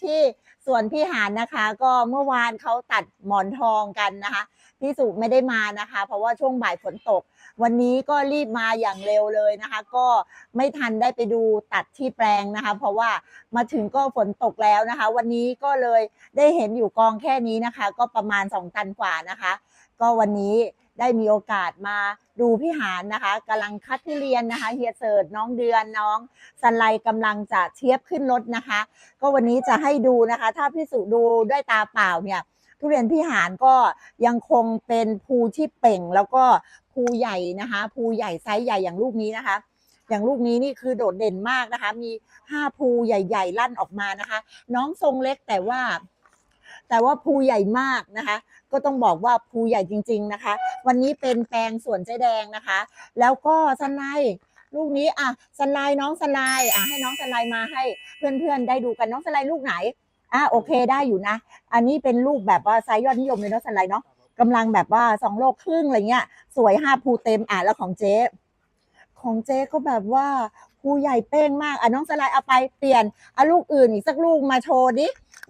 พี่สุอยู่ที่สวนพี่หานนะคะ ก็เมื่อวานเขาตัดหมอนทองกันนะคะพี่สุไม่ได้มานะคะ เพราะว่าช่วงบ่ายฝนตก วันนี้ก็รีบมาอย่างเร็วเลยนะคะ ก็ไม่ทันได้ไปดูตัดที่แปลงนะคะ เพราะว่ามาถึงก็ฝนตกแล้วนะคะ วันนี้ก็เลยได้เห็นอยู่กองแค่นี้นะคะ ก็ประมาณ 2 ตันกว่านะคะ ก็วันนี้ ได้มีโอกาสมาดูพี่หานนะคะกำลังคัดทุเรียนนะคะเฮียเสิร์ตน้องเดือนน้องสันไลกำลังจะเทียบขึ้นรถนะคะ ก็วันนี้จะให้ดูนะคะ ถ้าพี่สุดูด้วยตาเปล่าเนี่ยทุเรียนพี่หานก็ยังคงเป็นภูที่เป่ง แล้วก็ภูใหญ่นะคะภูใหญ่ไซส์ใหญ่อย่างลูกนี้นะคะอย่างลูกนี้นี่คือโดดเด่นมากนะคะ มีห้าภูใหญ่ ๆ ลั่นออกมานะคะ น้องทรงเล็กแต่ว่า แต่ว่าภูใหญ่มากนะคะ ก็ต้องบอกว่าภูใหญ่จริง ๆนะคะ วันนี้เป็นแปลงสวนเจ๊แดงนะคะ แล้วก็สไลด์ลูกนี้อะสไลด์น้องสไลด์อะให้น้องสไลด์มาให้เพื่อนๆได้ดูกันน้องสไลด์ลูกไหนอะโอเคได้อยู่นะ อันนี้เป็นลูกแบบว่าไซส์ยอดนิยมเลยเนาะสไลด์เนาะกำลังแบบว่าสองโลครึ่งอะไรเงี้ย สวยห้าภูเต็มอะแล้วของเจ๊ของเจ๊ก็แบบว่าภูใหญ่เป้งมากอะน้องสไลด์เอาไปเปลี่ยนเอาลูกอื่นอีกสักลูกมาโชว์ดิ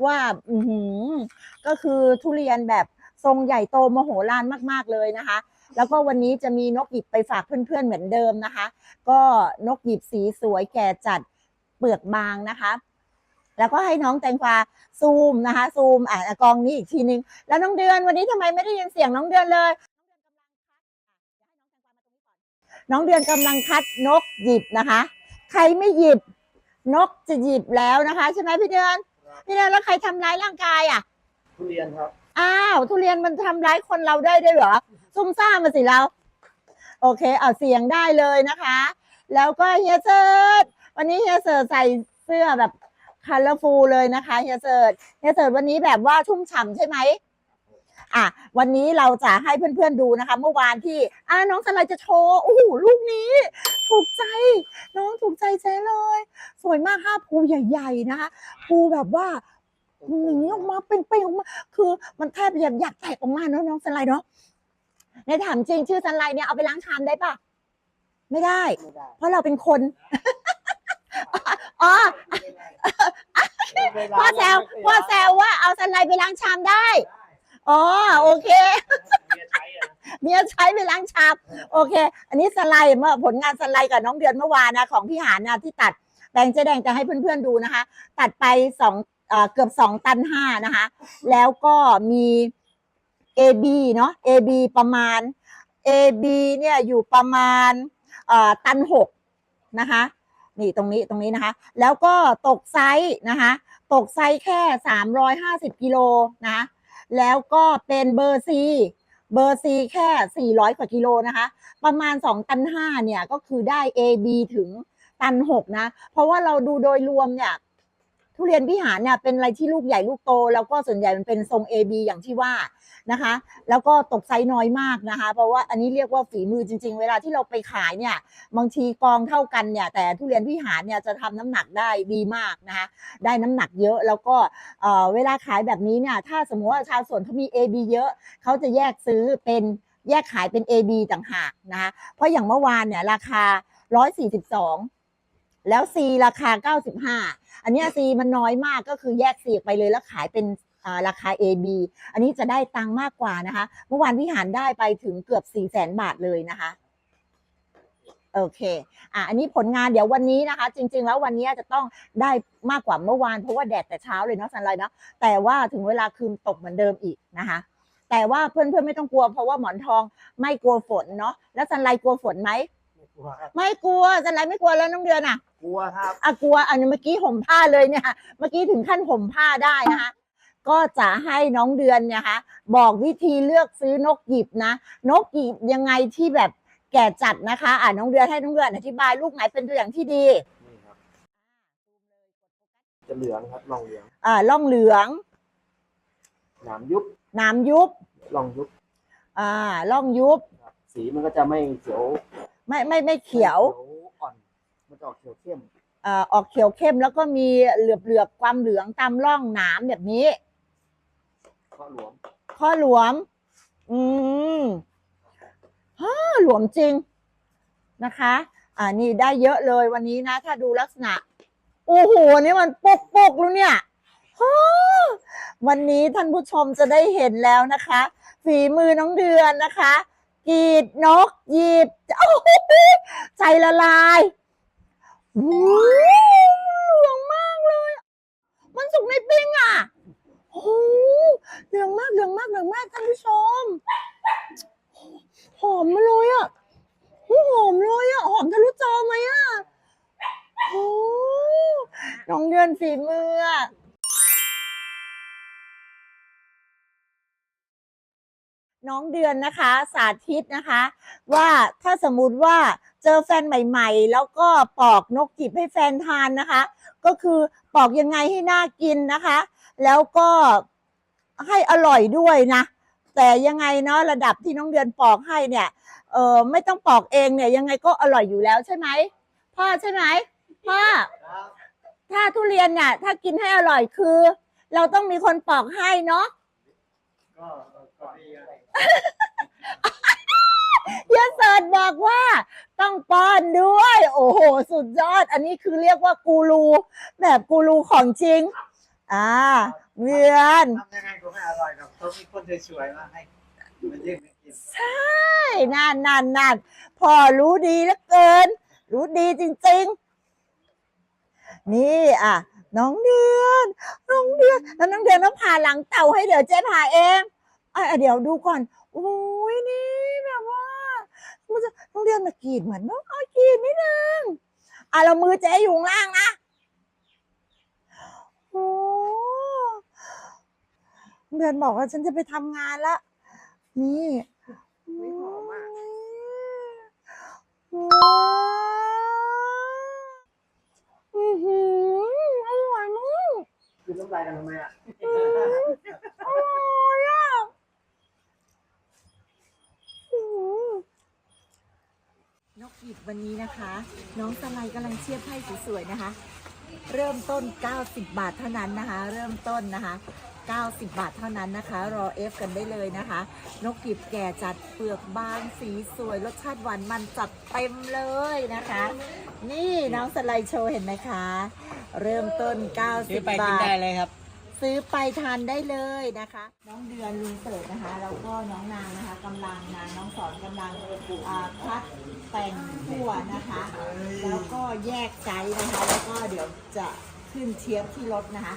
ว่าอือหือก็คือทุเรียนแบบทรงใหญ่โตมโหฬารมาก ๆ เลยนะคะ แล้วก็วันนี้จะมีนกหยิบไปฝากเพื่อนๆเหมือนเดิมนะคะ ก็นกหยิบสีสวยแก่จัดเปลือกบางนะคะ แล้วก็ให้น้องแตงกวาซูมนะคะ ซูมอะกองนี้อีกทีนึง แล้วน้องเดือนวันนี้ทำไมไม่ได้ยินเสียงน้องเดือนเลย น้องเดือนกำลังคัดนกหยิบนะคะ ใครไม่หยิบนกจะหยิบแล้วนะคะ ใช่ไหมพี่เดือน พี่เดือนแล้วใครทำร้ายร่างกายอะ ทุเรียนครับ อ้าว ทุเรียนมันทำร้ายคนเราได้ด้วยเหรอซุ่มซ่ามมาสิเรา โอเคเอาเสียงได้เลยนะคะ แล้วก็เฮียเซิร์ตวันนี้เฮียเซิร์ตใส่เสื้อแบบคัลเลอร์ฟูลเลยนะคะเฮียเซิร์ตเฮียเซิร์ตวันนี้แบบว่าชุ่มฉ่ำใช่ไหม อะวันนี้เราจะให้เพื่อนๆดูนะคะ เมื่อวานที่อ่าน้องสไลด์จะโชว์โอ้โหลูกนี้ ถูกใจ น้องถูกใจเจ๊เลย สวยมากห้าภูใหญ่ๆนะคะภูแบบว่าอย่างนี้ออกมาเป็นเปลงออกมา คือมันแทบจะอยากแตกออกมาเนาะน้องสไลด์เนาะในถามจริงชื่อสไลด์เนี่ยเอาไปล้างชามได้ปะไม่ได้ไม่ได้เพราะเราเป็นคนอ๋อพ่อแซวพ่อแซวว่าเอาสไลด์ไปล้างชามได้ อ๋อโอเค เมียใช้ไปล้างชามโอเค อันนี้สไลด์เมื่อผลงานสไลด์กับน้องเดือนเมื่อวานนะของพี่หานนะที่ตัดแดงเจ๊แดงจะให้เพื่อนๆดูนะคะ ตัดไปสองเอ่อเกือบสองตันห้านะคะ แล้วก็มี AB เนาะ AB ประมาณ AB เนี่ยอยู่ประมาณเอ่อตันหกนะคะนี่ตรงนี้ตรงนี้นะคะ แล้วก็ตกไซส์นะคะ ตกไซส์แค่ 350กิโลนะคะ แล้วก็เป็นเบอร์ซีเบอร์ซีแค่ 400 กว่ากิโลนะคะ ประมาณ 2 ตัน5เนี่ยก็คือได้ AB ถึงตัน 6 นะ เพราะว่าเราดูโดยรวมเนี่ย ทุเรียนพิหารเนี่ยเป็นอะไรที่ลูกใหญ่ลูกโต แล้วก็ส่วนใหญ่มันเป็นทรง AB อย่างที่ว่านะคะ แล้วก็ตกไซน้อยมากนะคะ เพราะว่าอันนี้เรียกว่าฝีมือจริง ๆ เวลาที่เราไปขายเนี่ยบางทีกองเท่ากันเนี่ยแต่ทุเรียนพิหารเนี่ยจะทำน้ำหนักได้ดีมากนะคะได้น้ำหนักเยอะแล้วก็เอ่อเวลาขายแบบนี้เนี่ยถ้าสมมติว่าชาวสวนเขามี AB เยอะเขาจะแยกซื้อเป็นแยกขายเป็น AB ต่างหากนะคะเพราะอย่างเมื่อวานเนี่ยราคา 142 แล้ว C ราคา 95 อันเนี้ย C มันน้อยมากก็คือแยก C ออกไปเลยแล้วขายเป็นอ่าราคา AB อันนี้จะได้ตังค์มากกว่านะคะ เมื่อวานพี่หารได้ไปถึงเกือบ 4 0 0 0 0 0บาทเลยนะคะ โอเค อะอันนี้ผลงานเดี๋ยววันนี้นะคะ จริง ๆ แล้ววันนี้จะต้องได้มากกว่าเมื่อวานเพราะว่าแดดแต่เช้าเลยเนาะสันไลเนาะแต่ว่าถึงเวลาคืนตกเหมือนเดิมอีกนะคะแต่ว่าเพื่อนๆไม่ต้องกลัวเพราะว่าหมอนทองไม่กลัวฝนเนาะแล้วสันไลกลัวฝนไหม ลัวครับไม่กลัวสันไลไม่กลัวแล้วน้องเดือนอะกลัวครับอะกลัวอันนี้เมื่อกี้ห่มผ้าเลยเนี่ยเมื่อกี้ถึงขั้นห่มผ้าได้นะคะก็จะให้น้องเดือนเนี่ยนะคะบอกวิธีเลือกซื้อนกหยิบนะ นกหยิบยังไงที่แบบแก่จัดนะคะ อ่าน้องเดือนให้น้องเดือนอธิบายลูกไหนเป็นตัวอย่างที่ดีนี่ครับจะเหลืองครับลองเหลืองอ่าล่องเหลืองหนามยุบหนามยุบลองยุบอ่าล่องยุบครับสีมันก็จะไม่เขียว ไม่ไม่ไม่เขียว อ่อนมันจะออกเขียวเข้มอ่าออกเขียวเข้มแล้วก็มีเหลือบเหลือบๆความเหลืองตามร่องหนามแบบนี้ ข้อหลวมข้อหลวม อืมฮ่าหลวมจริงนะคะ อ่า นี่ได้เยอะเลยวันนี้นะ ถ้าดูลักษณะ โอ้โห นี่มันปกปกๆแล้วเนี่ยฮ่าวันนี้ท่านผู้ชมจะได้เห็นแล้วนะคะ ฝีมือน้องเดือนนะคะ กรีดนกหยิบโอ้โหใจละลายวู้เหลืองมากเลย มันสุกในปิ้งอะโอ้โหเหลืองมากเหลืองมากเหลืองมากท่านผู้ชม หอมมาเลยอะหูหอมเลยอะหอมทะลุจอไหมอะโอ้น้องเดือนฝีมือ อะน้องเดือนนะคะ สาธิตนะคะ ว่าถ้าสมมติว่าเจอแฟนใหม่ ๆ แล้วก็ปอกนกกิบให้แฟนทานนะคะ ก็คือปอกยังไงให้น่ากินนะคะ แล้วก็ให้อร่อยด้วยนะ แต่ยังไงเนาะระดับที่น้องเดือนปอกให้เนี่ยเออไม่ต้องปอกเองเนี่ยยังไงก็อร่อยอยู่แล้วใช่ไหมพ่อใช่ไหมพ่อถ้าทุเรียนเนี่ยถ้ากินให้อร่อยคือ เราต้องมีคนปอกให้เนาะก็ ก็ดีอะเยเสิร์ชบอกว่าต้องป้อนด้วย โอ้โห สุดยอด อันนี้คือเรียกว่ากูรู แบบกูรูของจริง อ่าเวียนทำยังไงก็ไม่อร่อยหรอกต้องมีคนสวยๆมาให้มันยื่นให้กินใช่นั่นนั่นนั่นพ่อรู้ดีเหลือเกิน รู้ดีจริง ๆ นี่อะน้องเดือน น้องเดือน แล้วน้องเดือนต้องผ่าหลังเต่าให้เดี๋ยวเจ๊ผ่าเอง อะเดี๋ยวดูก่อนโอ้ยนี่แบบว่ามันจะน้องเดือนมากรีดเหมือนน้องอ้อยกรีดนิดนึงอะเรามือเจ๊อยู่ข้างล่างนะโอ้เดือนบอกว่าฉันจะไปทำงานละนี่หอมอะว้าวอือหืออร่อยมากคือน้ำลายกันทำไมอะ อร่อยอะอื้อหือน กหยิบวันนี้นะคะ น้องสไลด์กำลังเชียบให้สวยๆนะคะ เริ่มต้น 90 บาทเท่านั้นนะคะ เริ่มต้นนะคะ 90 บาทเท่านั้นนะคะ รอเอฟกันได้เลยนะคะ นกหยิบแก่จัดเปลือกบางสีสวย รสชาติหวานมันจัดเต็มเลยนะคะ นี่น้องสไลด์โชว์เห็นไหมคะ เริ่มต้นซื้อไปกินได้เลยครับ ซื้อไปทานได้เลยนะคะ น้องเดือนลุงเสิร์ตนะคะแล้วก็น้องนางนะคะกำลังนะน้องสอนกำลังอ่าคัดแต่งทั่วนะคะ แล้วก็แยกไซส์นะคะ แล้วก็เดี๋ยวจะขึ้นเชียบที่รถนะคะ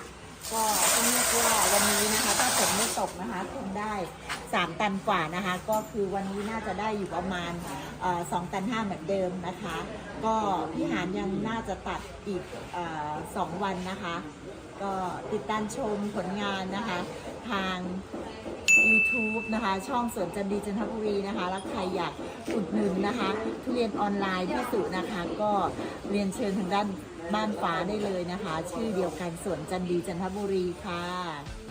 ก็ต้องเรียกว่าวันนี้นะคะถ้าฝนไม่ตกนะคะคงได้ 3 ตันกว่านะคะ ก็คือวันนี้น่าจะได้อยู่ประมาณเอ่อ2ตัน5เหมือนเดิมนะคะ ก็พี่หานยังน่าจะตัดอีกเออสองวันนะคะ ก็ติดตามชมผลงานนะคะ ทาง YouTube นะคะ ช่องสวนจันดีจันทบุรีนะคะ แล้วใครอยากอุดหนุนนะคะ ทุเรียนออนไลน์ที่สุนะคะ ก็เรียนเชิญทางด้านบ้านฟ้าได้เลยนะคะ ชื่อเดียวกันสวนจันดีจันทบุรีค่ะ